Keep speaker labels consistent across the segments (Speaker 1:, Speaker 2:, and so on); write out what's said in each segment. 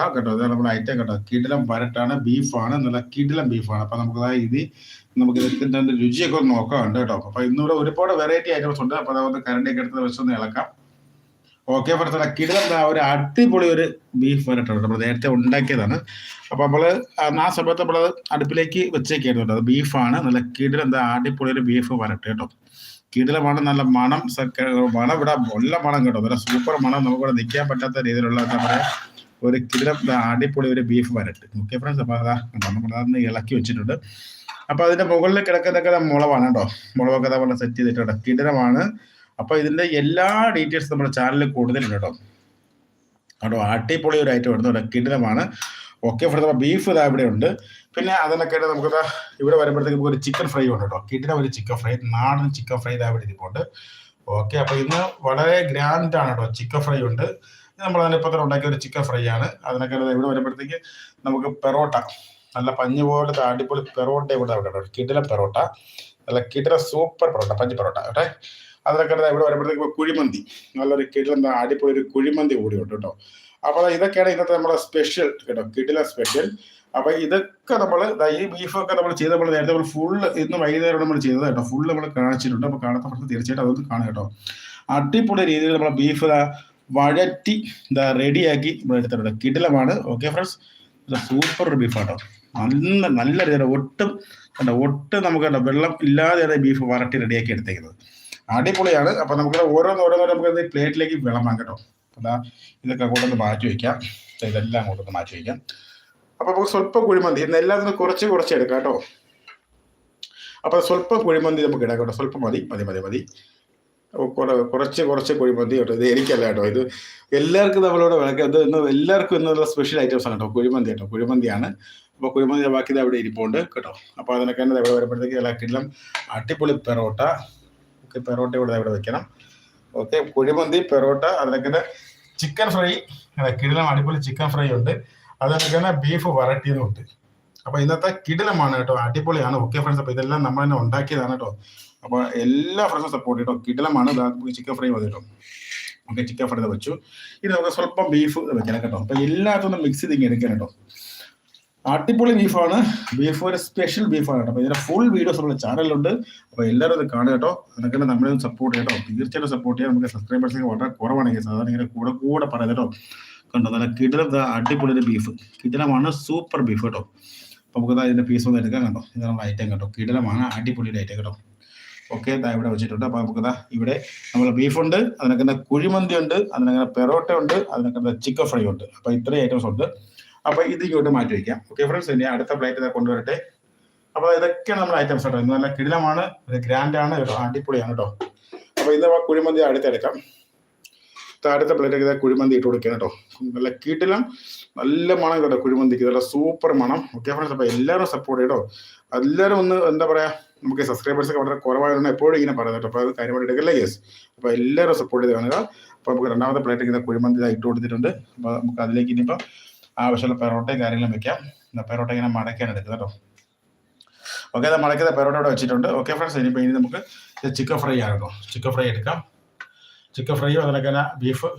Speaker 1: നോക്കാം കേട്ടോ. ഇത് നമ്മുടെ ഐറ്റം കേട്ടോ. കിടിലം വരട്ടാണ് ബീഫാണ് നല്ല കിടിലം ബീഫാണ്. അപ്പൊ നമുക്ക് ഇത് നമുക്ക് ഇതിന്റെ രുചിയൊക്കെ ഒന്ന് നോക്കാറുണ്ട് കേട്ടോ. അപ്പൊ ഇന്നിവിടെ ഒരുപാട് വെറൈറ്റി ഐറ്റംസ് ഉണ്ട്. അപ്പൊ അതൊന്ന് കരണ്ടിയൊക്കെ എടുത്ത് വെച്ചൊന്ന് ഇളക്കാം. ഓക്കെ കിടിലം. ദാ ഒരു അടിപൊളി ഒരു ബീഫ് വരട്ടാണ് നമ്മൾ നേരത്തെ ഉണ്ടാക്കിയതാണ്. അപ്പൊ നമ്മൾ ആ സമയത്ത് നമ്മളത് അടുപ്പിലേക്ക് വെച്ചേക്കായിരുന്നു കേട്ടോ. അത് ബീഫാണ്. നല്ല കിടിലം എന്താ അടിപൊളി ഒരു ബീഫ് വരട്ടെ കേട്ടോ. കിടിലമാണ് നല്ല മണം മണം ഇവിടെ നല്ല മണം കേട്ടോ. നല്ല സൂപ്പർ മണം നമുക്കിവിടെ നിൽക്കാൻ പറ്റാത്ത രീതിയിലുള്ള എന്താ പറയാ ഒരു കിടിലം ദാ അടിപൊളി ഒരു ബീഫ് വരട്ട്. ഓക്കെ ഫ്രണ്ട്സ് അപ്പോൾ അതാ നമ്മൾ അതൊന്ന് ഇളക്കി വെച്ചിട്ടുണ്ട്. അപ്പോൾ അതിന്റെ മുകളിൽ കിടക്കുന്നതൊക്കെ മുളവാണ് കേട്ടോ. മുളകൊക്കെ നമ്മൾ സെറ്റ് ചെയ്തിട്ടുണ്ട്. കിടിലമാണ് അപ്പോൾ ഇതിന്റെ എല്ലാ ഡീറ്റെയിൽസ് നമ്മുടെ ചാനലിൽ കൂടുതലുണ്ട് കേട്ടോ. കേട്ടോ അടിപൊളി ഒരു ഐറ്റം ഉണ്ട് കിടിലമാണ് ഓക്കെ ഫ്രണ്ട്സ് ബീഫ് ഇതാ ഇവിടെ ഉണ്ട്. പിന്നെ അതിനൊക്കെ നമുക്ക് ഇവിടെ വരുമ്പോഴത്തേക്ക് നമുക്ക് ഒരു ചിക്കൻ ഫ്രൈ ഉണ്ട് കേട്ടോ. കിടിലം ഒരു ചിക്കൻ ഫ്രൈ നാടൻ ചിക്കൻ ഫ്രൈ ഇതാ ഇവിടെ ഇരിപ്പുണ്ട്. ഓക്കെ അപ്പോൾ ഇന്ന് വളരെ ഗ്രാൻഡ് ആണ് കേട്ടോ ചിക്കൻ ഫ്രൈ ഉണ്ട്. നമ്മൾ അതിന് ഇപ്പം തന്നെ ഉണ്ടാക്കിയ ഒരു ചിക്കൻ ഫ്രൈ ആണ്. അതിനൊക്കെ ഇവിടെ വരുമ്പോഴത്തേക്ക് നമുക്ക് പെറോട്ട നല്ല പഞ്ഞു പോലെ അടിപൊളി പെറോട്ട ഇവിടെ അവിടെ കിടില പെറോട്ട നല്ല കിടില സൂപ്പർ പെറോട്ട പഞ്ഞി പെറോട്ട കേട്ടെ അതിനൊക്കെ ഇവിടെ വരുമ്പോഴത്തേക്ക് കുഴിമന്തി നല്ലൊരു കിടിലം എന്താ അടിപൊളി ഒരു കുഴിമന്തി കൂടി ഉണ്ട് കേട്ടോ. അപ്പോൾ ഇതൊക്കെയാണ് ഇന്നത്തെ നമ്മുടെ സ്പെഷ്യൽ കേട്ടോ കിടില സ്പെഷ്യൽ അപ്പൊ ഇതൊക്കെ നമ്മൾ ഈ ബീഫൊക്കെ നമ്മൾ ചെയ്ത് നമ്മൾ നേരത്തെ നമ്മൾ ഫുള്ള് ഇന്ന് വൈകുന്നേരം നമ്മൾ ചെയ്തത് കേട്ടോ. ഫുള്ള് നമ്മൾ കാണിച്ചിട്ടുണ്ട്. അപ്പൊ കാണാത്ത പ്രശ്നം തീർച്ചയായിട്ടും അതൊന്ന് കാണാം കേട്ടോ. അടിപൊളി രീതിയിൽ നമ്മൾ ബീഫ് വഴറ്റി ഇതാ റെഡിയാക്കി എടുത്തിട്ടുണ്ട്. കിടിലമാണ്. ഓക്കെ ഫ്രണ്ട്സ് സൂപ്പർ ബീഫാട്ടോ നല്ല നല്ല രീതിയിൽ ഒട്ടും കണ്ട ഒട്ടും നമുക്ക് കണ്ട വെള്ളം ഇല്ലാതെയാണ് ബീഫ് വരട്ടി റെഡിയാക്കി എടുത്തേക്കുന്നത്. അടിപൊളിയാണ്. അപ്പൊ നമുക്ക് ഓരോന്ന് ഓരോന്ന് നമുക്ക് പ്ലേറ്റിലേക്ക് വിളമ്പാം കേട്ടോ. അതാ ഇതൊക്കെ കൊണ്ടൊന്ന് മാറ്റി വയ്ക്കാം ഇതെല്ലാം കൊണ്ടൊന്ന് മാറ്റി വയ്ക്കാം അപ്പൊ നമുക്ക് സ്വല്പം കുഴിമന്തി. ഇന്ന് എല്ലാത്തിനും കുറച്ച് കുറച്ച് എടുക്കാം കേട്ടോ. അപ്പൊ സ്വല്പം കുഴിമന്തി നമുക്ക് ഇടാം കേട്ടോ. സ്വല്പം മതി മതി മതി മതി. കുറച്ച് കുറച്ച് കുഴിമന്തി കേട്ടോ. ഇത് എനിക്കല്ല കേട്ടോ. ഇത് എല്ലാവർക്കും നമ്മളോട് വിളക്ക്. ഇത് ഇന്ന് എല്ലാവർക്കും ഇന്നുള്ള സ്പെഷ്യൽ ഐറ്റംസ് ആണ് കേട്ടോ. കുഴിമന്തി കേട്ടോ. കുഴിമന്തിയാണ്. അപ്പോൾ കുഴിമന്തി ബാക്കി അവിടെ ഇരിപ്പുണ്ട് കേട്ടോ. അപ്പോൾ അതിനൊക്കെ തന്നെ ഇവിടെ വരുമ്പോഴത്തേക്ക് ഇളക്കിലും അടിപൊളി പെറോട്ട. ഓക്കെ പെറോട്ട ഇവിടെ ഇവിടെ വെക്കണം. ഓക്കെ കുഴിമന്തി പെറോട്ട അതിനൊക്കെ ചിക്കൻ ഫ്രൈ കിടിലം അടിപൊളി ചിക്കൻ ഫ്രൈ ഉണ്ട്. അതിനൊക്കെ തന്നെ ബീഫ് വരട്ടിയതും ഉണ്ട്. അപ്പോൾ ഇന്നത്തെ കിടിലമാണ് കേട്ടോ. അടിപൊളിയാണ്. ഓക്കെ ഫ്രണ്ട്സ് അപ്പോൾ ഇതെല്ലാം നമ്മൾ തന്നെ ഉണ്ടാക്കിയതാണ് കേട്ടോ. അപ്പൊ എല്ലാ ഫ്രണ്ട്സും സപ്പോർട്ട് ചെയ്തോ കിടലമാണ് ചിക്കൻ ഫ്രൈ വന്നിട്ടോ. കേട്ടോ ഓക്കെ ചിക്കൻ ഫ്രൈ വെച്ചു. ഇനി നമുക്ക് സ്വല്പം ബീഫ് വെക്കണം കേട്ടോ. അപ്പൊ എല്ലാത്തും മിക്സ് ചെയ്ത് എടുക്കണം കേട്ടോ. അടിപൊളി ബീഫാണ് ബീഫ് ഒരു സ്പെഷ്യൽ ബീഫാണ് കേട്ടോ. അപ്പൊ ഇതിന്റെ ഫുൾ വീഡിയോസ് നമ്മുടെ ചാനലിലുണ്ട് അപ്പൊ എല്ലാവരും ഇത് കാണുക കേട്ടോ. അതൊക്കെ നമ്മളെ സപ്പോർട്ട് ചെയ്യട്ടോ. തീർച്ചയായിട്ടും സപ്പോർട്ട് ചെയ്യാൻ നമുക്ക് സബ്സ്ക്രൈബേഴ്സ് വളരെ കുറവാണെങ്കിൽ സാധാരണ ഇങ്ങനെ കൂടെ കൂടെ പറയാം കേട്ടോ. കണ്ടോ നല്ല കിടല അടിപൊളി ഒരു ബീഫ് കിടലമാണ് സൂപ്പർ ബീഫ് കേട്ടോ. അപ്പൊ നമുക്ക് ഇതിന്റെ പീസ് ഒന്ന് എടുക്കാം കേട്ടോ ഇതാണ് ഐറ്റം കേട്ടോ. കിടലമാണ് അടിപൊളി ഐറ്റം കേട്ടോ. ഓക്കെ ദാ ഇവിടെ വെച്ചിട്ടുണ്ട്. അപ്പൊ നമുക്ക് ഇവിടെ നമ്മൾ ബീഫുണ്ട് അതിനൊക്കെ തന്നെ കുഴിമന്തി ഉണ്ട് അതിനകത്ത് പെറോട്ട ഉണ്ട് അതിനൊക്കെ ചിക്കൻ ഫ്രൈ ഉണ്ട്. അപ്പൊ ഇത്രയും ഐറ്റംസ് ഉണ്ട്. അപ്പൊ ഇത് ഇങ്ങോട്ട് മാറ്റി വയ്ക്കാം ഓക്കെ ഫ്രണ്ട്സ് ഇനി അടുത്ത പ്ലേറ്റ് ഇതാ കൊണ്ടുവരട്ടെ. അപ്പൊ ഇതൊക്കെയാണ് നമ്മുടെ ഐറ്റംസ് കേട്ടോ. ഇത് നല്ല കിടിലമാണ് ഇത് ഗ്രാൻഡ് ആണ് കേട്ടോ അടിപൊളിയാണ് കേട്ടോ. അപ്പൊ ഇത് കുഴിമന്തി അടുത്തെടുക്കാം. ഇത് അടുത്ത പ്ലേറ്റ് ഇതാ കുഴിമന്തി ഇട്ട് കൊടുക്കണം കേട്ടോ. നല്ല കിടിലം നല്ല മണം കേട്ടോ കുഴിമന്തിക്ക്. നല്ല സൂപ്പർ മണം. ഓക്കെ ഫ്രണ്ട്സ് അപ്പൊ എല്ലാവരും സപ്പോർട്ട് ചെയ്യട്ടോ എല്ലാവരും ഒന്ന് എന്താ പറയാ നമുക്ക് സബ്സ്ക്രൈബേഴ്സ് ഒക്കെ വളരെ കുറവായതുകൊണ്ട് എപ്പോഴും ഇങ്ങനെ പറയുന്നത് അപ്പോൾ അപ്പൊ അത് കാര്യമായിട്ട് എടുക്കില്ല? യെസ് അപ്പോൾ എല്ലാവരും സപ്പോർട്ട് ചെയ്ത് കാണുക. അപ്പോൾ നമുക്ക് രണ്ടാമത്തെ പ്ലേറ്റ് ഇങ്ങനെ കുഴിമന്തി ഇട്ട് കൊടുത്തിട്ടുണ്ട്. അപ്പോൾ നമുക്ക് അതിലേക്ക് ഇനിയിപ്പോൾ ആവശ്യമുള്ള പെറോട്ടയും കാര്യങ്ങളും വെക്കാം. പെറോട്ട ഇങ്ങനെ മടക്കാൻ എടുക്കുന്നത് കേട്ടോ. ഓക്കെ അത് മടക്കിയത് പെറോട്ട ഇവിടെ വെച്ചിട്ടുണ്ട്. ഓക്കെ ഫ്രണ്ട്സ് ഇനിയിപ്പോൾ ഇനി നമുക്ക് ചിക്കൻ ഫ്രൈ ആണ് കേട്ടോ. ചിക്കൻ ഫ്രൈ എടുക്കാം. ചിക്കൻ ഫ്രൈ അതിനൊക്കെ തന്നെ ബീഫ്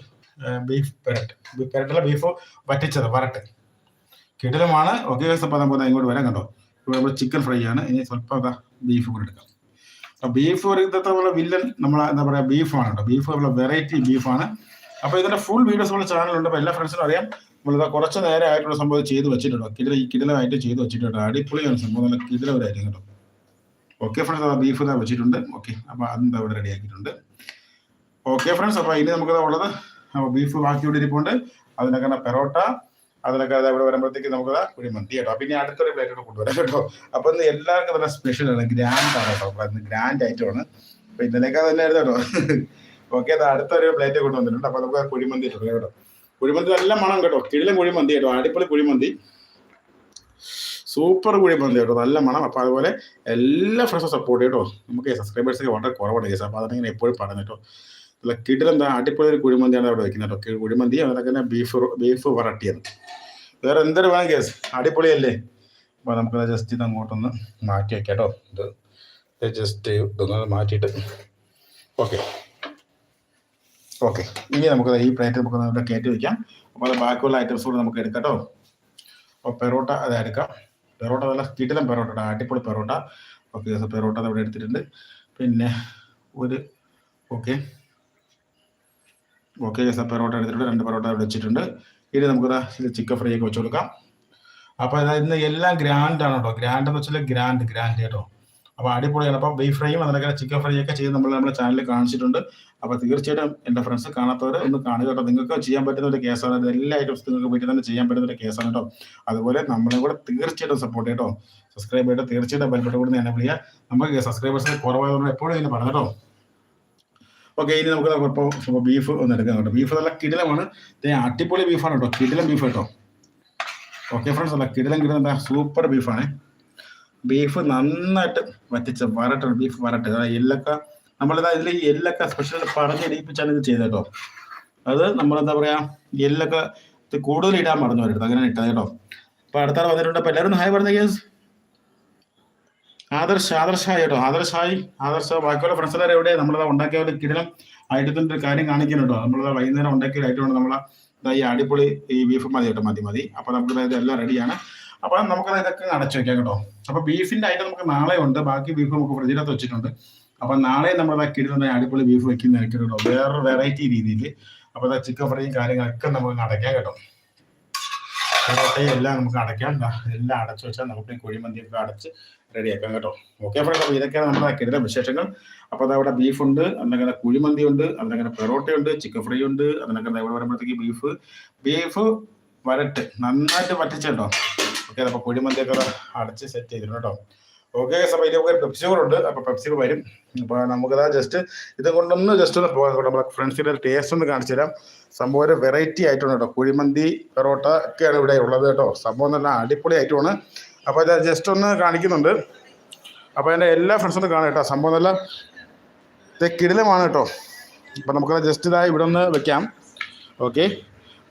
Speaker 1: ബീഫ് പെരട്ട്. പെരട്ടല്ല ബീഫ് വറ്റിച്ചത് വരട്ട്. കിടിലമാണ്. ഓക്കെ അപ്പോൾ നമുക്ക് ഇങ്ങോട്ട് വരാം കണ്ടോ ഇവിടെ ചിക്കൻ ഫ്രൈ ആണ്. ഇനി സ്വല്പം അതാ ബീഫ് കൂടെ എടുക്കാം. അപ്പോൾ ബീഫ് ഒരു ഇന്നത്തെ വില്ലൻ നമ്മൾ എന്താ പറയുക ബീഫാണ് കേട്ടോ. ബീഫ് ഉള്ള വെറൈറ്റി ബീഫാണ് അപ്പോൾ ഇതിന്റെ ഫുൾ വീഡിയോസ് നമ്മുടെ ചാനലുണ്ട് അപ്പോൾ എല്ലാ ഫ്രണ്ട്സിനും അറിയാം. നമ്മളിതാ കുറച്ച് നേരം ആയിട്ടുള്ള സംഭവം ചെയ്ത് വെച്ചിട്ടുണ്ടോ കിടില കിടിലമായിട്ട് ചെയ്ത് വെച്ചിട്ടുണ്ട് അടിപൊളിയാണ് സംഭവം. നല്ല കിടിലവരായിരിക്കും കേട്ടോ. ഓക്കെ ഫ്രണ്ട്സ് അതാ ബീഫ് ഇതാ വെച്ചിട്ടുണ്ട്. ഓക്കെ അപ്പോൾ ഇവിടെ റെഡി ആക്കിയിട്ടുണ്ട്? ഓക്കെ ഫ്രണ്ട്സ് അപ്പോൾ ഇനി നമുക്കിതാ ഉള്ളത്. അപ്പോൾ ബീഫ് ബാക്കി ഇവിടെ ഇരിപ്പുണ്ട് അതിനൊക്കെ പെറോട്ട അതിനൊക്കെ അത് അവിടെ വരുമ്പോഴത്തേക്ക് നമുക്ക് കുഴിമന്തി കേട്ടോ. പിന്നെ അടുത്തൊരു പ്ലേറ്റ് കൊണ്ടുവരാം കേട്ടോ. അപ്പൊ ഇന്ന് എല്ലാവർക്കും നല്ല സ്പെഷ്യലാണ് ഗ്രാൻഡ് ആണ് കേട്ടോ. അപ്പൊ ഗ്രാൻഡ് ആണ്. അപ്പൊ ഇന്നലേക്ക് തന്നെ ആയിരുന്നു കേട്ടോ. ഓക്കെ അത് അടുത്തൊരു പ്ലേറ്റ് കൊണ്ടുവന്നിട്ടുണ്ട് അപ്പൊ നമുക്ക് കുഴിമന്തി ഇട്ടുണ്ട് കേട്ടോ. കുഴിമന്തി നല്ല മണം കേട്ടോ. കിഴിലും കുഴിമന്തി കേട്ടോ. അടിപൊളി കുഴിമന്തി. സൂപ്പർ കുഴിമന്തി കേട്ടോ. നല്ല മണം. അപ്പൊ അതുപോലെ എല്ലാ ഫ്രണ്ട്സും സപ്പോർട്ട് കേട്ടോ. നമുക്ക് സബ്സ്ക്രൈബേഴ്സ് ഒക്കെ വളരെ കുറവാണ് കേസ് അപ്പൊ അതങ്ങനെ എപ്പോഴും പറയുന്നത് കേട്ടോ. അല്ല കിടിലം എന്താ അടിപൊളി ഒരു കുഴിമന്തിയാണ് അവിടെ വെക്കുന്നത് കേട്ടോ. കുഴിമന്തി അതിനൊക്കെ തന്നെ ബീഫ് ബീഫ് വരട്ടിയത്. വേറെ എന്തൊരു വേണം കേസ്? അടിപൊളിയല്ലേ? അപ്പൊ നമുക്ക് ജസ്റ്റ് ഇത് അങ്ങോട്ടൊന്ന് മാറ്റി വയ്ക്കാം കേട്ടോ ഇത് ജസ്റ്റ് ഇതൊന്ന് മാറ്റിയിട്ട്. ഓക്കെ ഓക്കെ ഇനി നമുക്ക് ഈ പ്ലേറ്റ് നമുക്ക് നമ്മുടെ കയറ്റി വെക്കാം. അപ്പോൾ അത് ബാക്കിയുള്ള ഐറ്റംസ് കൂടെ നമുക്ക് എടുക്കാം കേട്ടോ അപ്പോൾ പെറോട്ട അത് എടുക്കാം. പെറോട്ട നല്ല കിടിലം പെറോട്ട അടിപൊളി പെറോട്ട. ഓക്കെ പെറോട്ട അവിടെ എടുത്തിട്ടുണ്ട്. പിന്നെ ഒരു ഓക്കെ ഓക്കെ പെറോട്ട എടുത്തിട്ടുണ്ട്. രണ്ട് പെറോട്ട ഇവിടെ വെച്ചിട്ടുണ്ട്. ഇനി നമുക്ക് ചിക്കൻ ഫ്രൈ ഒക്കെ വെച്ച് കൊടുക്കാം അപ്പൊ ഇന്ന് എല്ലാം ഗ്രാൻഡ് ആണ് കേട്ടോ. ഗ്രാൻഡ് എന്ന് വെച്ചാൽ ഗ്രാൻഡ് ഗ്രാൻഡ് കേട്ടോ. അപ്പൊ അടിപൊളിയാണ്. അപ്പൊ ബീഫ് ഫ്രൈയും അതിനൊക്കെ ചിക്കൻ ഫ്രൈ ഒക്കെ ചെയ്ത് നമ്മൾ നമ്മുടെ ചാനലിൽ കാണിച്ചിട്ടുണ്ട്. അപ്പൊ തീർച്ചയായിട്ടും എന്റെ ഫ്രണ്ട്സ് കാണാത്തവർ ഒന്ന് കാണുക കേട്ടോ. നിങ്ങൾക്ക് ചെയ്യാൻ പറ്റുന്ന ഒരു കേസാണ് അത് എല്ലാ ഐറ്റംസ് നിങ്ങൾക്ക് വീട്ടിൽ തന്നെ ചെയ്യാൻ പറ്റുന്ന ഒരു കേസാണ് കേട്ടോ. അതുപോലെ നമ്മളെ കൂടെ തീർച്ചയായിട്ടും സപ്പോർട്ട് കേട്ടോ. സബ്സ്ക്രൈബ് ചെയ്തിട്ട് തീർച്ചയായിട്ടും ബെൽബട്ട് കൂടി എന്നെ വിളിക്കുക നമുക്ക് സബ്സ്ക്രൈബേഴ്സ് കുറവായതുകൊണ്ട് എപ്പോഴും ഇതിന് പറഞ്ഞു കേട്ടോ. ഓക്കെ ഇനി നമുക്ക് ഇപ്പോൾ ബീഫ് ഒന്ന് എടുക്കാം കേട്ടോ. ബീഫ് നല്ല കിടിലമാണ്. അടിപൊളി ബീഫാണ് കേട്ടോ. കിടിലം ബീഫ് കേട്ടോ. ഓക്കെ ഫ്രണ്ട്സ് അല്ല കിടിലം കിടിലം സൂപ്പർ ബീഫാണ് ബീഫ് നന്നായിട്ട് വറ്റിച്ച വരട്ടാണ് ബീഫ് വരട്ട്. അതായത് എല്ലൊക്കെ നമ്മളിതാ ഇതിൽ എല്ലൊക്കെ സ്പെഷ്യൽ പറഞ്ഞിടിപ്പിച്ചാണ് ഇത് ചെയ്തത് കേട്ടോ. അത് നമ്മളെന്താ പറയുക എല്ലൊക്കെ കൂടുതൽ ഇടാൻ മറന്നു വരരുത് അങ്ങനെ ഇട്ടത് കേട്ടോ. അപ്പോൾ അടുത്താൾ വന്നിട്ടുണ്ട്. അപ്പോൾ എല്ലാവരും ഹായ് പറഞ്ഞ കേസ് ആദർശ് ആദർശായി കേട്ടോ. ആദർശായി ആദർശ ബാക്കിയുള്ള ഫ്രണ്ട്സ് എല്ലാവരും എവിടെ നമ്മളത് ഉണ്ടാക്കിയ ഒരു കിടലം ഐറ്റത്തിന്റെ ഒരു കാര്യം കാണിക്കുന്നുണ്ടോ നമ്മളത് വൈകുന്നേരം ഉണ്ടാക്കിയ ഒരു ഉണ്ട് നമ്മളെ ഈ അടിപൊളി ഈ ബീഫ് മതി കേട്ടോ. മതി മതി. അപ്പൊ നമുക്ക് ഇതെല്ലാം റെഡിയാണ് അപ്പൊ നമുക്ക് ഇതൊക്കെ അടച്ചു വെക്കാം കേട്ടോ. അപ്പൊ ബീഫിന്റെ ഐറ്റം നമുക്ക് നാളെ ഉണ്ട്. ബാക്കി ബീഫ് നമുക്ക് ഫ്രിഡ്ജിനകത്ത് വെച്ചിട്ടുണ്ട്. അപ്പൊ നാളെ നമ്മൾ കിടുന്ന അടിപൊളി ബീഫ് വെക്കുന്ന കേട്ടോ. വേറെ വെറൈറ്റി രീതിയിൽ അപ്പൊ ചിക്കൻ ഫ്രൈയും കാര്യങ്ങളൊക്കെ നമുക്ക് അടയ്ക്കാം കേട്ടോ. എല്ലാം നമുക്ക് അടയ്ക്കാം. എല്ലാം അടച്ചു വെച്ചാൽ നമുക്ക് കുഴിമന്തിയൊക്കെ അടച്ച് റെഡിയാക്കാം കേട്ടോ. ഓക്കെ ഫ്രണ്ട്സ് അപ്പോൾ ഇതൊക്കെയാണ് നമ്മുടെ കിടല വിശേഷങ്ങൾ. അപ്പോൾ അതവിടെ ബീഫ് ഉണ്ട് അതിനകത്ത് കുഴിമന്തി ഉണ്ട് അന്നങ്ങനെ പെറോട്ട ഉണ്ട് ചിക്കൻ ഫ്രൈ ഉണ്ട് അതിനൊക്കെ ഇവിടെ വരുമ്പോഴത്തേക്ക് ബീഫ് ബീഫ് വരട്ട് നന്നായിട്ട് വറ്റിച്ചുണ്ടോ ഓക്കെ അപ്പോൾ കുഴിമന്തിയൊക്കെ അടച്ച് സെറ്റ് ചെയ്തിട്ടുണ്ട് കേട്ടോ. ഓക്കെ അപ്പോൾ ഇതിലൊക്കെ ഒക്കെ ഉണ്ട്. അപ്പോൾ പെപ്സി വരും. അപ്പോൾ നമുക്കതാ ജസ്റ്റ് ഇത് കൊണ്ടൊന്ന് ജസ്റ്റ് ഒന്ന് പോകാം. നമ്മുടെ ഫ്രണ്ട്സിന്റെ ടേസ്റ്റ് ഒന്ന് കാണിച്ചു തരാം. സംഭവം ഒരു വെറൈറ്റി ആയിട്ടുണ്ട് കേട്ടോ. കുഴിമന്തി പെറോട്ട ഒക്കെയാണ് ഇവിടെ ഉള്ളത് കേട്ടോ. സംഭവം നല്ല അടിപൊളി ഐറ്റമാണ് അപ്പോൾ ഇത് ജസ്റ്റ് ഒന്ന് കാണിക്കുന്നുണ്ട്. അപ്പോൾ എന്റെ എല്ലാ ഫ്രണ്ട്സും കാണാം കേട്ടോ. സംഭവം നല്ല ഇത് കിടിലമാണ് കേട്ടോ. അപ്പോൾ നമുക്കത് ജസ്റ്റ് ഇതായി ഇവിടെ ഒന്ന് വെക്കാം. ഓക്കെ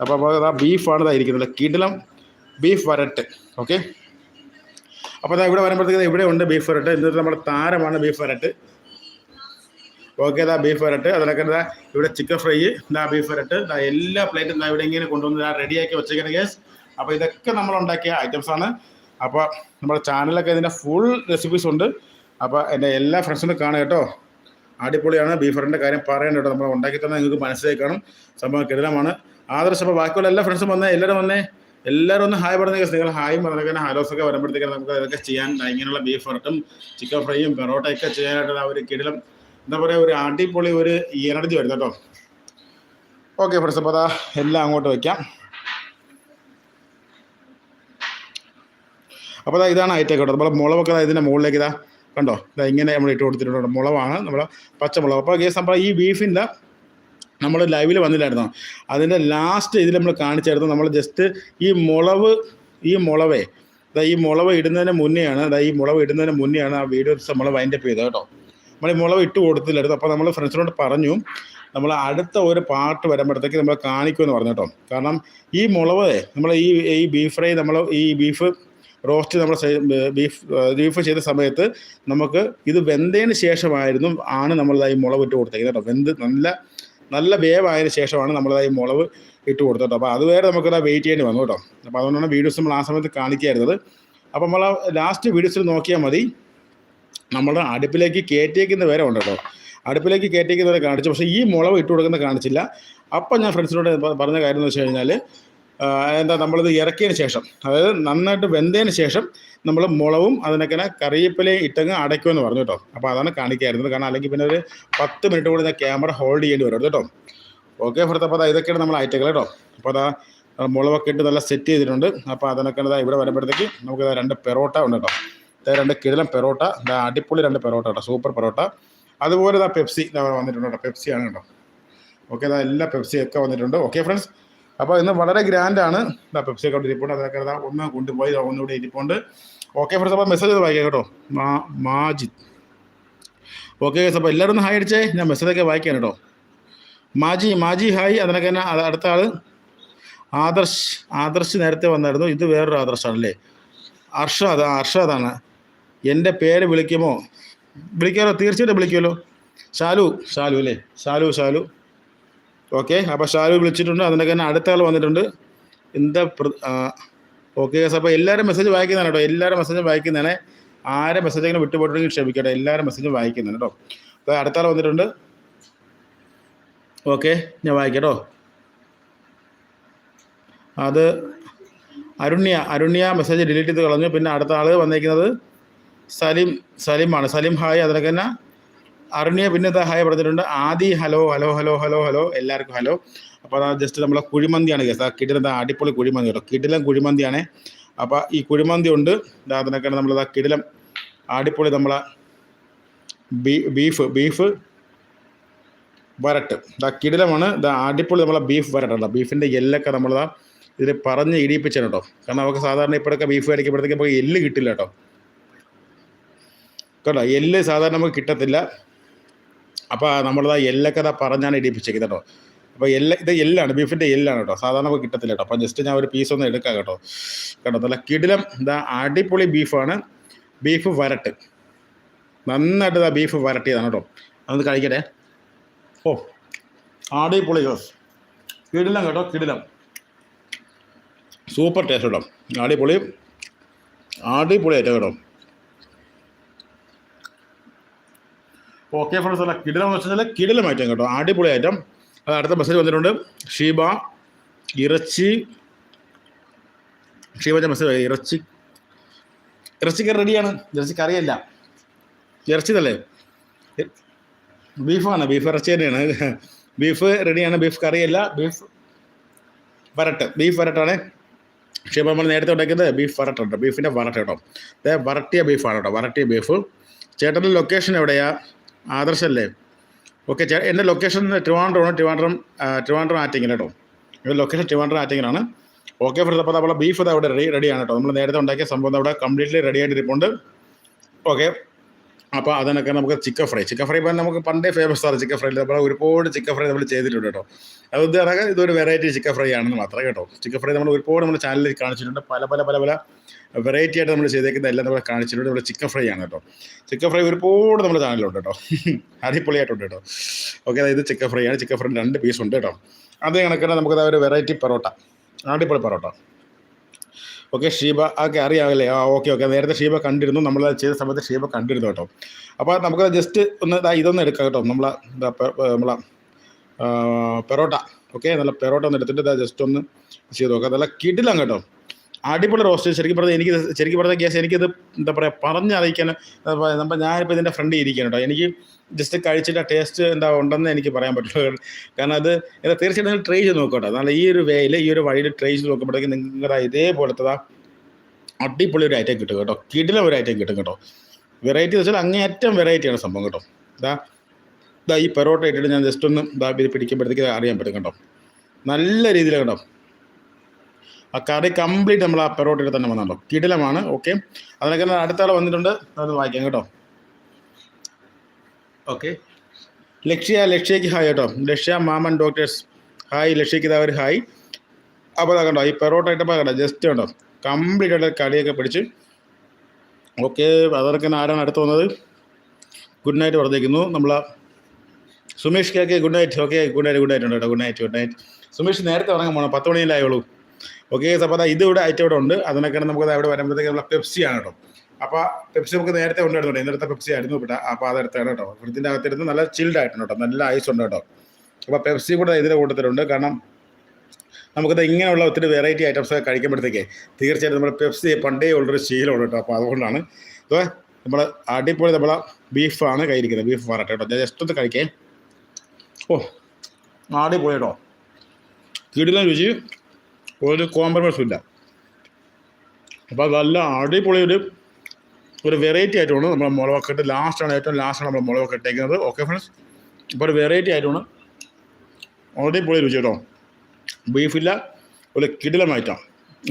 Speaker 1: അപ്പോൾ അപ്പോൾ ഇതാ ബീഫാണ് ഇതായിരിക്കുന്നത് കിടിലം ബീഫ് വരട്ട്. ഓക്കെ അപ്പോൾ അതാ ഇവിടെ വരുമ്പോഴത്തേക്ക് ഇവിടെ ഉണ്ട് ബീഫ് വരട്ട്. എന്നിട്ട് നമ്മുടെ താരമാണ് ബീഫ് വരട്ട്. ഓക്കെ ഇതാ ബീഫ് വരട്ട്. അതിനൊക്കെ ഇതാ ഇവിടെ ചിക്കൻ ഫ്രൈ ഇതാ ബീഫ് വരട്ട്. ഇതാ എല്ലാ പ്ലേറ്റും ഇതാ ഇവിടെ ഇങ്ങനെ കൊണ്ടുവന്ന് ഇതാ റെഡിയാക്കി വെച്ചേക്കുന്ന ഗ്യാസ് അപ്പോൾ ഇതൊക്കെ നമ്മൾ ഉണ്ടാക്കിയ ഐറ്റംസാണ് അപ്പോൾ നമ്മുടെ ചാനലൊക്കെ ഇതിന്റെ ഫുൾ റെസിപ്പീസ് ഉണ്ട്. അപ്പോൾ എന്റെ എല്ലാ ഫ്രണ്ട്സിനും കാണാം കേട്ടോ. അടിപൊളിയാണ് ബീഫ് ഫ്രണ്ടിന്റെ കാര്യം പറയേണ്ട കേട്ടോ. നമ്മൾ ഉണ്ടാക്കി തന്നെ നിങ്ങൾക്ക് മനസ്സിലായി കാണും. സംഭവം കിടലമാണ്. ആദർശം അപ്പോൾ ബാക്കിയുള്ള എല്ലാ ഫ്രണ്ട്സും വന്നേ. എല്ലാവരും വന്നേ. എല്ലാവരും ഒന്ന് ഹായ് പറഞ്ഞ നിങ്ങൾ ഹായും പറഞ്ഞേക്കാൻ ഹലോസൊക്കെ വരുമ്പോഴത്തേക്കും നമുക്ക് അതൊക്കെ ചെയ്യാൻ ഇങ്ങനെയുള്ള ബീഫ് ഫ്രട്ടും ചിക്കൻ ഫ്രൈയും പെറോട്ടയൊക്കെ ചെയ്യാനായിട്ടുള്ള ഒരു കിടിലം എന്താ പറയുക ഒരു അടിപൊളി ഒരു എനർജി വരുന്നു കേട്ടോ. ഓക്കെ ഫ്രണ്ട്സ് അപ്പോൾ അതാ എല്ലാം അങ്ങോട്ട് വയ്ക്കാം അപ്പോൾ അതാ ഇതാണ് ഐറ്റം കേട്ടോ. നമ്മൾ മുളകൊക്കെ ഇതിന്റെ മുകളിലേക്ക് ഇതാ കണ്ടോ? ഇതാ ഇങ്ങനെ നമ്മൾ ഇട്ട് കൊടുത്തിട്ടുണ്ട്. മുളവാണ് നമ്മുടെ പച്ചമുളക്. അപ്പോൾ കേസ് നമ്മൾ ഈ ബീഫിന്റെ നമ്മൾ ലൈവിൽ വന്നില്ലായിരുന്നു? അതിന്റെ ലാസ്റ്റ് ഇതിൽ നമ്മൾ കാണിച്ചായിരുന്നു. നമ്മൾ ജസ്റ്റ് ഈ മുളവ് ഈ മുളവേ അതാ ഈ മുളവ് ഇടുന്നതിന് മുന്നെയാണ് അതാ ഈ മുളവ് ഇടുന്നതിന് മുന്നെയാണ് ആ വീഡിയോ നമ്മൾ വൈൻഡപ്പ് ചെയ്തത് കേട്ടോ. നമ്മൾ ഈ മുളവ് ഇട്ട് കൊടുത്തില്ലായിരുന്നു. അപ്പോൾ നമ്മൾ ഫ്രണ്ട്സിനോട് പറഞ്ഞു നമ്മൾ അടുത്ത ഒരു പാർട്ട് വരുമ്പോഴത്തേക്ക് നമ്മൾ കാണിക്കുമെന്ന് പറഞ്ഞു കേട്ടോ. കാരണം ഈ മുളവ് നമ്മൾ ഈ ഈ ബീഫ് ഫ്രൈ നമ്മൾ ഈ ബീഫ് റോസ്റ്റ് നമ്മൾ ബീഫ് ബീഫ് ചെയ്ത സമയത്ത് നമുക്ക് ഇത് വെന്തതിന് ശേഷമായിരുന്നു ആണ് നമ്മളതായി മുളവ് ഇട്ട് കൊടുത്തേക്കുന്നത് കേട്ടോ. വെന്ത് നല്ല നല്ല വേവായതിന് ശേഷമാണ് നമ്മളതായി മുളവ് ഇട്ട് കൊടുത്തത് അപ്പോൾ അത് വരെ നമുക്കത് വെയിറ്റ് ചെയ്യേണ്ടി വന്നു കേട്ടോ. അപ്പോൾ അതുകൊണ്ടാണ് വീഡിയോസ് നമ്മൾ ആ സമയത്ത് കാണിക്കായിരുന്നത്. അപ്പോൾ നമ്മൾ ലാസ്റ്റ് വീഡിയോസിൽ നോക്കിയാൽ മതി. നമ്മുടെ അടുപ്പിലേക്ക് കയറ്റിയേക്കുന്ന വരെ ഉണ്ട് കേട്ടോ. അടുപ്പിലേക്ക് കയറ്റിയേക്കുന്നവരെ കാണിച്ചു. പക്ഷേ ഈ മുളക് ഇട്ട് കൊടുക്കുന്ന കാണിച്ചില്ല. അപ്പം ഞാൻ ഫ്രണ്ട്സിനോട് പറഞ്ഞ കാര്യം എന്ന് വെച്ച് കഴിഞ്ഞാൽ എന്താ നമ്മളിത് ഇറക്കിയതിന് ശേഷം അതായത് നന്നായിട്ട് വെന്തതിന് ശേഷം നമ്മൾ മുളവും അതിനൊക്കെ കറിവേപ്പിലയും ഇട്ടങ്ങ് അടയ്ക്കുമെന്ന് പറഞ്ഞു കേട്ടോ. അപ്പോൾ അതാണ് കാണിക്കായിരുന്നത്. കാരണം അല്ലെങ്കിൽ പിന്നെ ഒരു പത്ത് മിനിറ്റ് കൂടി ക്യാമറ ഹോൾഡ് ചെയ്യേണ്ടി വരും കേട്ടോ. ഓക്കെ ഭർത്ത അപ്പോൾ അതാ ഇതൊക്കെയാണ് നമ്മൾ ഐറ്റങ്ങൾ കേട്ടോ. അപ്പോൾ അതാ മുളവൊക്കെ ഇട്ട് നല്ല സെറ്റ് ചെയ്തിട്ടുണ്ട്. അപ്പോൾ അതിനൊക്കെ ഇതാ ഇവിടെ വരുമ്പോഴത്തേക്ക് നമുക്ക് രണ്ട് പെറോട്ട ഉണ്ട് കേട്ടോ. ഇതാ രണ്ട് കിഴലം പെറോട്ട ഇതാ അടിപൊളി രണ്ട് പെറോട്ട കേട്ടോ. സൂപ്പർ പെറോട്ട. അതുപോലെ ഇതാ പെപ്സി ഇതാ വന്നിട്ടുണ്ട് കേട്ടോ. പെപ്സിയാണ് കേട്ടോ. ഓക്കെ ഇതാ എല്ലാ പെപ്സിയൊക്കെ വന്നിട്ടുണ്ട്. ഓക്കെ ഫ്രണ്ട്സ് അപ്പോൾ ഇന്ന് വളരെ ഗ്രാൻഡാണ്. ഇതാ പെപ്സി അക്കൗണ്ട് ഇരിപ്പുണ്ട്. അതൊക്കെ ഒന്ന് കൊണ്ടുപോയി ഒന്നുകൂടി ഇരിപ്പുണ്ട്. ഓക്കെ ഫ്രണ്ട്സ് അപ്പോൾ മെസ്സേജ് വായിക്കാം കേട്ടോ. മാ മാജിദ് ഓക്കെ അപ്പോൾ എല്ലാവരും ഒന്ന് ഹായ് അടിച്ചേ. ഞാൻ മെസ്സേജൊക്കെ വായിക്കാൻ കേട്ടോ. മാജി മാജി ഹായ് അതിനൊക്കെ തന്നെ അടുത്ത ആൾ ആദർശ് ആദർശ് നേരത്തെ വന്നായിരുന്നു. ഇത് വേറൊരു ആദർശാണല്ലേ അർഷാദ് അർഷാദാണ് എന്റെ പേര് വിളിക്കുമോ? വിളിക്കാമല്ലോ തീർച്ചയായിട്ടും വിളിക്കുമല്ലോ. ഷാലു ഷാലു അല്ലേ? ഷാലു ഷാലു ഓക്കെ അപ്പോൾ ഷാരു വിളിച്ചിട്ടുണ്ട്. അതിന്റെ തന്നെ അടുത്ത ആൾ വന്നിട്ടുണ്ട്. എന്താ ഓക്കെ അപ്പോൾ എല്ലാവരും മെസ്സേജ് വായിക്കുന്നതാണ് കേട്ടോ. എല്ലാവരും മെസ്സേജ് വായിക്കുന്നതാണ്. ആരെ മെസ്സേജ് അങ്ങനെ വിട്ടുപോയിട്ടുണ്ടെങ്കിൽ ക്ഷമിക്കട്ടെ. എല്ലാവരും മെസ്സേജ് വായിക്കുന്നതാണ് കേട്ടോ. അപ്പോൾ അടുത്ത ആൾ വന്നിട്ടുണ്ട്. ഓക്കെ ഞാൻ വായിക്കട്ടോ അത് അരുണ്യ അരുണ്യ മെസ്സേജ് ഡിലീറ്റ് ചെയ്ത് കളഞ്ഞു. പിന്നെ അടുത്ത ആൾ വന്നിരിക്കുന്നത് സലിം സലിമാണ്. സലിം ഹായ് അതിനൊക്കെ തന്നെ അരുണ്യ പിന്നെ എന്താ ഹായ് പറഞ്ഞിട്ടുണ്ട്. Adi hello hello hello hello hello എല്ലാവർക്കും ഹലോ. അപ്പോൾ അതാ ജസ്റ്റ് നമ്മളെ കുഴിമന്തിയാണ് കേസ് ആ കിടിലം അടിപൊളി കുഴിമന്തി കേട്ടോ. കിടിലം കുഴിമന്തിയാണ്. അപ്പോൾ ഈ കുഴിമന്തി ഉണ്ട്. അതിനൊക്കെയാണ് നമ്മളത് കിടിലം അടിപൊളി നമ്മളെ ബീഫ് ബീഫ് വരട്ട്. ഇതാ കിടിലമാണ്. ഇതാ അടിപൊളി നമ്മളെ ബീഫ് വരട്ടുണ്ടോ ബീഫിന്റെ എല്ലൊക്കെ നമ്മളതാ ഇതിൽ പറഞ്ഞ് ഇടിയിപ്പിച്ചാണ് കേട്ടോ. കാരണം അവർക്ക് സാധാരണ ഇപ്പോഴൊക്കെ ബീഫ് കഴിക്കുമ്പോഴത്തേക്ക് നമുക്ക് എല്ല് കിട്ടില്ല കേട്ടോ. കേട്ടോ എല്ല് സാധാരണ നമുക്ക് കിട്ടത്തില്ല. അപ്പോൾ നമ്മളിതാ എല്ലൊക്കെ ദാ പറഞ്ഞാണ് ഇടിപ്പിച്ചേക്കുന്നത് കേട്ടോ അപ്പോൾ എല്ല ഇത് എല്ലാണ് ബീഫിന്റെ എല്ലാണ് കേട്ടോ സാധാരണ കിട്ടത്തില്ല കേട്ടോ അപ്പം ജസ്റ്റ് ഞാൻ ഒരു പീസ് ഒന്ന് എടുക്കാം കേട്ടോ. കേട്ടോ നല്ല കിടിലം ഇതാ അടിപൊളി ബീഫാണ് ബീഫ് വരട്ട്. നന്നായിട്ട് ഇതാ ബീഫ് വരട്ടിയതാണ് കേട്ടോ അതൊന്ന് കഴിക്കട്ടെ. ഓ അടിപൊളി ജോസ് കിടിലം കേട്ടോ കിടിലം. സൂപ്പർ ടേസ്റ്റ് കേട്ടോ അടിപൊളി. അടിപൊളി ആയിട്ട് കേട്ടോ. ഓക്കെ ഫ്രണ്ട്സ് അല്ല കിടിലം എന്ന് വെച്ചാൽ കിടിലം ഐറ്റം കേട്ടോ. അടിപൊളി ഐറ്റം അടുത്ത മെസ്സേജ് വന്നിട്ടുണ്ട്. ഷീബ ഇറച്ചി. ഷീബന്റെ മെസ്സേജ് ഇറച്ചി. ഇറച്ചിക്ക് റെഡിയാണ് ഇറച്ചി കറിയല്ല ഇറച്ചി തന്നെ ബീഫാണ് ബീഫ് ഇറച്ചി തന്നെയാണ്. ബീഫ് റെഡിയാണ് ബീഫ് കറിയല്ല ബീഫ് വരട്ട്. ബീഫ് വരട്ടാണ്. പക്ഷേ നമ്മൾ നേരത്തെ ഉണ്ടാക്കിയത് ബീഫ് വരട്ടുണ്ട് ബീഫിന്റെ വരട്ട് കേട്ടോ. വരട്ടിയ ബീഫാണ് കേട്ടോ. വരട്ടിയ ബീഫ് ചേട്ടന്റെ ലൊക്കേഷൻ എവിടെയാ? ആദർശല്ലേ? ഓക്കെ ചേ എന്റെ ലൊക്കേഷൻ ട്രിവാൻഡ്രമാണ് ട്രിവാൻഡ്രം ട്രിവാൻഡ്രം ആറ്റിങ്ങൽ കേട്ടോ എന്റെ ലൊക്കേഷൻ ട്രിവാൻഡ്രം ആറ്റിങ്ങലാണ് ഓക്കെ ഫ്രണ്ട്സ് അപ്പോൾ നമ്മളെ ബീഫ് ഇത് അവിടെ റെഡി റെഡിയാണ് കേട്ടോ നമ്മൾ നേരത്തെ ഉണ്ടാക്കിയ സംഭവം അവിടെ കംപ്ലീറ്റ്ലി റെഡി ആയിട്ടിരിപ്പുണ്ട്. ഓക്കെ അപ്പോൾ അതിനൊക്കെ നമുക്ക് ചിക്കൻ ഫ്രൈ ചിക്കൻ ഫ്രൈ പറഞ്ഞാൽ നമുക്ക് പണ്ടേ ഫേമസ് ആണ് ചിക്കൻ ഫ്രൈ നമ്മൾ ഒരുപാട് ചിക്കൻ ഫ്രൈ നമ്മൾ ചെയ്തിട്ടുണ്ട് കേട്ടോ അത് ഇത് ഇതൊരു വെറൈറ്റി ചിക്കൻ ഫ്രൈ ആണെന്ന് മാത്രമേ കേട്ടോ. ചിക്കൻ ഫ്രൈ നമ്മൾ ഒരുപാട് നമ്മുടെ ചാനലിൽ കാണിച്ചിട്ടുണ്ട്. പല പല പല പല വെറൈറ്റി ആയിട്ട് നമ്മൾ ചെയ്തേക്കുന്ന എല്ലാം നമ്മൾ കാണിച്ചിട്ടുണ്ട്. നമ്മുടെ ചിക്കൻ ഫ്രൈ ആണ് കേട്ടോ. ചിക്കൻ ഫ്രൈ ഒരുപാട് നമ്മുടെ ചാനലുണ്ട് കേട്ടോ. അടിപൊളിയായിട്ടുണ്ട് കേട്ടോ. ഓക്കെ അതായത് ചിക്കൻ ഫ്രൈ ആണ്. ചിക്കൻ ഫ്രൈ രണ്ട് പീസ് ഉണ്ട് കേട്ടോ. അതേ കണക്കിന് നമുക്ക് ഒരു വെറൈറ്റി പൊറോട്ട. അടിപൊളി പൊറോട്ട. ഓക്കെ ഷീബ ഒക്കെ അറിയാമല്ലേ? ആ ഓക്കെ ഓക്കെ നേരത്തെ ഷീബ കണ്ടിരുന്നു. നമ്മൾ ചെയ്ത സമയത്ത് ഷീബ കണ്ടിരുന്നു കേട്ടോ. അപ്പോൾ നമുക്ക് ജസ്റ്റ് ഒന്ന് ഇതൊന്ന് എടുക്കാം കേട്ടോ. പെ- നമ്മളെ പെറോട്ട. ഓക്കെ നല്ല പെറോട്ട ഒന്ന് എടുത്തിട്ട് ജസ്റ്റ് ഒന്ന് ചെയ്ത് നോക്കാം. നല്ല കിടിലാണ് കേട്ടോ. അടിപൊളി റോസ്റ്റ് ശരിക്കും പറഞ്ഞാൽ എനിക്ക് ശരിക്കും പറഞ്ഞ കേസ് എനിക്കിത് എന്താ പറയുക പറഞ്ഞറിയിക്കാൻ നമ്മൾ ഞാനിപ്പോൾ ഇതിന്റെ ഫ്രണ്ട് ഇരിക്കുകയാണ് കേട്ടോ. എനിക്ക് ജസ്റ്റ് കഴിച്ചിട്ട് ടേസ്റ്റ് എന്താ ഉണ്ടെന്ന് എനിക്ക് പറയാൻ പറ്റുള്ളൂ. കാരണം അത് എന്താ തീർച്ചയായിട്ടും ട്രൈ ചെയ്ത് നോക്കട്ടെ നല്ല ഈ ഒരു വേയിൽ ഈ ഒരു വഴിയിൽ ട്രൈ ചെയ്ത് നോക്കുമ്പോഴത്തേക്ക് നിങ്ങളുടെ ഇതേപോലത്തെ അടിപൊളി ഒരു ഐറ്റം കിട്ടും കേട്ടോ. കിടിലം ഒരു ഐറ്റം കിട്ടും കേട്ടോ. വെറൈറ്റി എന്ന് വെച്ചാൽ അങ്ങേയറ്റം വെറൈറ്റിയാണ് സംഭവം കേട്ടോ. ഇതാ ഇതാ ഈ പെറോട്ട ഇട്ടിട്ട് ഞാൻ ജസ്റ്റ് ഒന്ന് ഇതാ ഇത് പിടിക്കുമ്പോഴത്തേക്ക് അറിയാൻ പറ്റും കേട്ടോ. നല്ല രീതിയിൽ കേട്ടോ. ആ കറി കംപ്ലീറ്റ് നമ്മൾ ആ പെറോട്ടയിൽ തന്നെ വന്നല്ലോ കിടിലമാണ്. ഓക്കെ അതിനൊക്കെ അടുത്ത ആൾ വന്നിട്ടുണ്ട്. അത് വായിക്കാം കേട്ടോ. ഓക്കെ ലക്ഷ്യ ലക്ഷ്യക്ക് ഹായ് കേട്ടോ. ലക്ഷ്യ മാമൻ ഡോക്ടേഴ്സ് ഹായ് ലക്ഷ്യക്ക് ഇതാ ഒരു ഹായ് അപ്പോൾ അതാ കണ്ടോ ഈ പെറോട്ട ഇട്ടപ്പോൾ കണ്ടോ ജസ്റ്റ് കണ്ടോ കംപ്ലീറ്റ് ആയിട്ട് കടിയൊക്കെ പിടിച്ച്. ഓക്കെ അതൊക്കെ ആരാണ് അടുത്ത് വന്നത്? ഗുഡ് നൈറ്റ് വർദ്ധിക്കുന്നു നമ്മൾ Sumesh cake good night okay good night good night ഉണ്ട് കേട്ടോ. Good night good night Sumesh നേരത്തെ ഉറങ്ങാൻ പോകണം പത്ത് മണിയിലായുള്ളൂ ഓക്കെ അപ്പോൾ അതാ ഇത് ഇവിടെ ഐറ്റം ഇവിടെ ഉണ്ട്. അതിനൊക്കെയാണ് നമുക്ക് അവിടെ വരുമ്പോഴത്തേക്ക് പെപ്സി ആണ് കേട്ടോ. അപ്പോൾ പെപ്സി നമുക്ക് നേരത്തെ ഉണ്ടായിരുന്നു ഇന്നലത്തെ പെപ്സി ആയിരുന്നു ഇവിടെ. അപ്പോൾ അതെടുത്താണ് കേട്ടോ. ഫ്രിഡ്ജിന്റെ അകത്തിരുന്ന് നല്ല ചിൽഡ് ആയിട്ടുണ്ട് കേട്ടോ. നല്ല ഐസ് ഉണ്ട് കേട്ടോ. അപ്പോൾ പെപ്സി കൂടെ ഇതിന്റെ കൂട്ടത്തിലുണ്ട്. കാരണം നമുക്കത് ഇങ്ങനെയുള്ള ഒത്തിരി വെറൈറ്റി ഐറ്റംസ് ഒക്കെ കഴിക്കുമ്പോഴത്തേക്ക് തീർച്ചയായിട്ടും നമ്മൾ പെപ്സി പണ്ടേ ഉള്ളൊരു ശീലമുണ്ട് കേട്ടോ. അപ്പോൾ അതുകൊണ്ടാണ്. ഇപ്പോൾ നമ്മൾ അടിപൊളി നമ്മളെ ബീഫാണ് കഴിക്കുന്നത് ബീഫ് വരട്ടെ കേട്ടോ. ഞാൻ ജസ്റ്റ് ഒന്ന് കഴിക്കേ. ഓ അടിപൊളി കേട്ടോ. കിടിലം രുചി ഒരു കോംപ്രമൈസും ഇല്ല. അപ്പോൾ നല്ല അടിപൊളി ഒരു ഒരു വെറൈറ്റി ആയിട്ടാണ് നമ്മൾ മുളകൊക്കെ ഇട്ട് ലാസ്റ്റാണ് ഏറ്റവും ലാസ്റ്റാണ് നമ്മൾ മുളകൊക്കെ ഇട്ടേക്കുന്നത്. ഓക്കെ ഫ്രണ്ട്സ് ഇപ്പോൾ ഒരു വെറൈറ്റി ആയിട്ടാണ്. അടിപൊളി രുചി കേട്ടോ. ബീഫില്ല ഒരു കിടിലമായിട്ടാണ്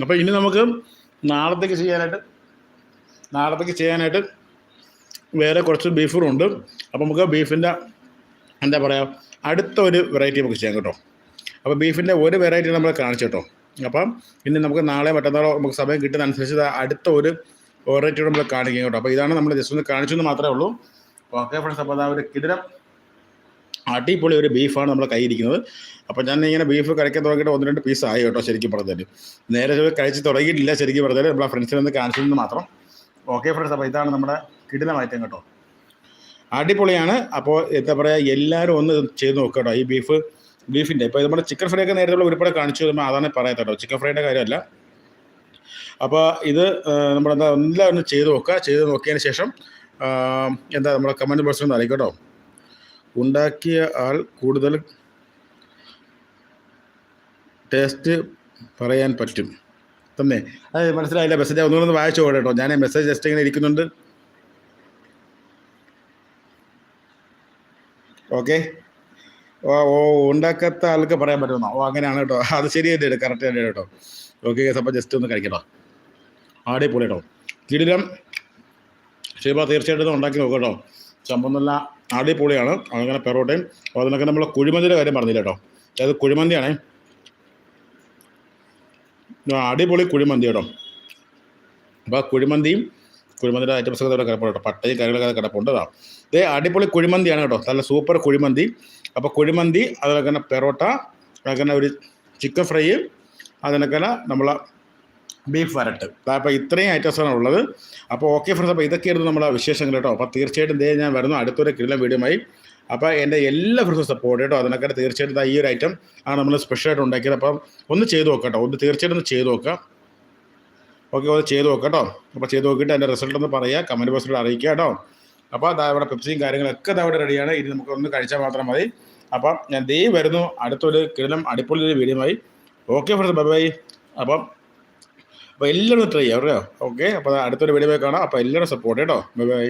Speaker 1: അപ്പോൾ ഇനി നമുക്ക് നാളത്തേക്ക് ചെയ്യാനായിട്ട് നാളത്തേക്ക് ചെയ്യാനായിട്ട് വേറെ കുറച്ച് ബീഫും ഉണ്ട്. അപ്പോൾ നമുക്ക് ബീഫിന്റെ എന്താ പറയുക അടുത്ത ഒരു വെറൈറ്റി നമുക്ക് ചെയ്യാം കേട്ടോ. അപ്പോൾ ബീഫിന്റെ ഒരു വെറൈറ്റി നമ്മൾ കാണിച്ചു കേട്ടോ. അപ്പം ഇനി നമുക്ക് നാളെ മറ്റന്നാളോ നമുക്ക് സമയം കിട്ടുന്ന അനുസരിച്ച് അടുത്ത ഒരു വെറൈറ്റി നമ്മൾ കാണിക്കും കേട്ടോ. അപ്പോൾ ഇതാണ് നമ്മൾ ജസ്റ്റ് ഒന്ന് കാണിച്ചെന്ന് മാത്രമേ ഉള്ളൂ. ഓക്കെ ഫ്രണ്ട്സ് അപ്പോൾ അതാ ഒരു കിടിലം അടിപൊളി ഒരു ബീഫാണ് നമ്മൾ കയ്യിരിക്കുന്നത് അപ്പോൾ ഞാൻ ഇങ്ങനെ ബീഫ് കഴിക്കാൻ തുടങ്ങിയിട്ട് ഒന്ന് രണ്ട് പീസ് ആയി കേട്ടോ ശരിക്കും പറഞ്ഞാൽ നേരെ കഴിച്ച് തുടങ്ങിയിട്ടില്ല ശരിക്കും പറഞ്ഞാൽ നമ്മളെ ഫ്രണ്ട്സിനൊന്ന് കാണിച്ചതെന്ന് മാത്രം. ഓക്കെ ഫ്രണ്ട്സ് അപ്പോൾ ഇതാണ് നമ്മുടെ കിടിലം ഐറ്റം കേട്ടോ. അടിപൊളിയാണ്. അപ്പോൾ എന്താ പറയുക എല്ലാവരും ഒന്ന് ചെയ്ത് നോക്കുക കേട്ടോ ഈ ബീഫ് ബീഫിന്റെ ഇപ്പോൾ നമ്മുടെ ചിക്കൻ ഫ്രൈ ഒക്കെ നേരത്തെ ഒരുപാട് കാണിച്ചു നമ്മൾ അതാണ് പറയാത്ത ചിക്കൻ ഫ്രൈയുടെ കാര്യമല്ല. അപ്പോൾ ഇത് നമ്മളെന്താ എല്ലാവരും ഒന്ന് ചെയ്ത് നോക്കുക. ചെയ്ത് നോക്കിയതിന് ശേഷം എന്താ നമ്മുടെ കമന്റ് ബോക്സിൽ ഒന്ന് അറിയിക്കട്ടോ ഉണ്ടാക്കിയ ആൾ കൂടുതൽ ടേസ്റ്റ് പറയാൻ പറ്റും. തന്നെ. അത് മനസ്സിലായില്ല. മെസ്സേജ് ഒന്നുകൂടെ വായിച്ചു പോകട്ടോ കേട്ടോ. ഞാൻ മെസ്സേജ് ജസ്റ്റ് ഇങ്ങനെ ഇരിക്കുന്നുണ്ട്. ഓക്കെ ഓ ഉണ്ടാക്കാത്ത ആൾക്ക് പറയാൻ പറ്റുന്നോ ഓ അങ്ങനെയാണ് കേട്ടോ. അത് ശരിയായിട്ട് കറക്റ്റ് തന്നെ കേട്ടോ. ഓക്കെ അപ്പോൾ ജസ്റ്റ് ഒന്ന് കഴിക്കട്ടോ. അടിപൊളി കേട്ടോ കിടിലം. ഷീബ തീർച്ചയായിട്ടും ഉണ്ടാക്കി നോക്കുക കേട്ടോ. ചമ്പം നല്ല അടിപൊളിയാണ്. അങ്ങനെ പെറോട്ടയും. അതിനൊക്കെ നമ്മൾ കുഴിമന്തിയുടെ കാര്യം പറഞ്ഞില്ല കേട്ടോ. അതായത് കുഴിമന്തിയാണേ? അടിപൊളി കുഴിമന്തി കേട്ടോ. അപ്പോൾ കുഴിമന്തിയും കുഴിമന്തിയുടെ ഐറ്റംസ് ഒക്കെ കിടപ്പുണ്ട് കേട്ടോ. പട്ടയും കറികളൊക്കെ കിടപ്പുണ്ട് കേട്ടോ. ഇതേ അടിപൊളി കുഴിമന്തിയാണ് കേട്ടോ. നല്ല സൂപ്പർ കുഴിമന്തി. അപ്പോൾ കുഴിമന്തി അതുപോലെ തന്നെ പെറോട്ട തന്നെ ഒരു ചിക്കൻ ഫ്രൈ അതിനൊക്കെ നമ്മളെ ബീഫ് വരട്ട്. അപ്പോൾ ഇത്രയും ഐറ്റംസാണ് ഉള്ളത്. അപ്പോൾ ഓക്കെ ഫ്രണ്ട്സ് അപ്പോൾ ഇതൊക്കെയായിരുന്നു നമ്മളെ വിശേഷങ്ങൾ കേട്ടോ. അപ്പോൾ തീർച്ചയായിട്ടും ദേ ഞാൻ വരുന്നു. അടുത്തൊരു കിരിലം വീഡിയോമായി അപ്പോൾ എന്റെ എല്ലാ ഫ്രണ്ട്സും സപ്പോർട്ട് കേട്ടോ അതിനൊക്കെ തീർച്ചയായിട്ടും ഈ ഒരു ഐറ്റം ആണ് നമ്മൾ സ്പെഷ്യലായിട്ട് ഉണ്ടാക്കിയത്. അപ്പം ഒന്ന് ചെയ്ത് നോക്കാം കേട്ടോ. ഒന്ന് തീർച്ചയായിട്ടും ഒന്ന് ചെയ്ത് നോക്കാം. ഓക്കെ ഒന്ന് ചെയ്ത് നോക്കാം കേട്ടോ. അപ്പോൾ ചെയ്ത് നോക്കിയിട്ട് അതിന്റെ റിസൾട്ട് ഒന്ന് പറയുക. കമന്റ് ബോക്സിലൂടെ അറിയിക്കുക കേട്ടോ. അപ്പോൾ അതാ അവിടെ പെപ്സിയും കാര്യങ്ങളൊക്കെ ദാ അവിടെ റെഡിയാണ് ഇനി നമുക്ക് ഒന്ന് കഴിച്ചാൽ മാത്രം മതി. അപ്പം ഞാൻ ദേ വരുന്നു. അടുത്തൊരു കിടലം അടിപൊളി ഒരു വീഡിയോമായി ഓക്കെ ഫ്രണ്ട്സ് ബൈ ബൈ അപ്പം അപ്പോൾ എല്ലാവരും ട്രൈ ചെയ്യാം അറിയോ ഓക്കെ അപ്പോൾ അടുത്തൊരു വീഡിയോ കാണാം. അപ്പോൾ എല്ലാവരും സപ്പോർട്ട് കേട്ടോ ബൈ ബൈ